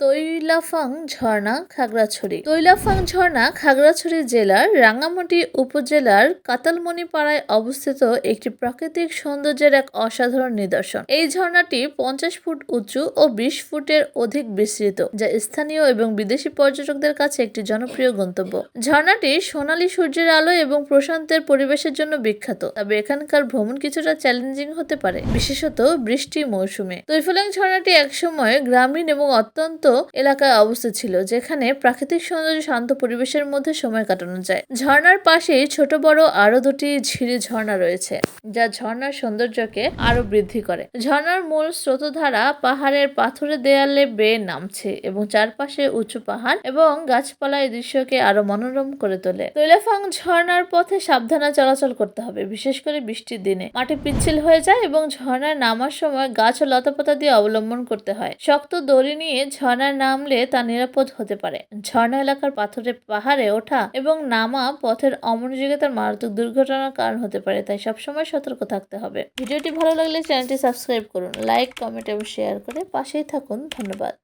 তৈলাফাং ঝর্ণা, খাগড়াছড়ি। তৈলাফাং ঝর্ণা, খাগড়াছড়ি জেলার রাঙ্গামাটি উপজেলার কাতালমণিপাড়ায় অবস্থিত একটি প্রাকৃতিক সৌন্দর্যের এক অসাধারণ নিদর্শন। এই ঝর্ণাটি পঞ্চাশ ফুট উঁচু ও বিশ ফুটের অধিক বিস্তৃত, যা স্থানীয় এবং বিদেশি পর্যটকদের কাছে একটি জনপ্রিয় গন্তব্য। ঝর্ণাটি সোনালী সূর্যের আলো এবং প্রশান্তের পরিবেশের জন্য বিখ্যাত, তবে এখানকার ভ্রমণ কিছুটা চ্যালেঞ্জিং হতে পারে, বিশেষত বৃষ্টি মৌসুমে। তৈফুলাং ঝর্ণাটি একসময় গ্রামীণ এবং অত্যন্ত এলাকায় অবস্থিত ছিল, যেখানে প্রাকৃতিক সৌন্দর্য শান্ত পরিবেশের মধ্যে সময় কাটানো যায়। ঝর্ণার পাশেই ছোট বড় আরও দুটি ঝিরি ঝর্ণা রয়েছে, যা ঝর্ণার সৌন্দর্যকে আরও বৃদ্ধি করে। ঝর্ণার মূল স্রোতধারা পাহাড়ের পাথরের দেয়ালে বেয়ে নামছে এবং চারপাশে উঁচু পাহাড় এবং গাছপালা এই দৃশ্যকে আরও মনোরম করে তোলে। তৈলাফাং ঝর্ণার পথে সাবধানে চলাচল করতে হবে, বিশেষ করে বৃষ্টির দিনে। মাটি পিচ্ছিল হয়ে যায় এবং ঝর্ণায় নামার সময় গাছ ও লতাপাতা দিয়ে অবলম্বন করতে হয়। শক্ত দড়ি নিয়ে ঝর্ণায় নামলে তা নিরাপদ হতে পারে। ঝর্ণা এলাকার পাথরের পাহাড়ে ওঠা এবং নামা পথের অমনোযোগিতার মারাত্মক দুর্ঘটনার কারণ হতে পারে, তাই সবসময় সতর্ক থাকতে হবে। ভিডিওটি ভালো লাগলে চ্যানেলটি সাবস্ক্রাইব করুন, লাইক, কমেন্ট এবং শেয়ার করে পাশেই থাকুন। ধন্যবাদ।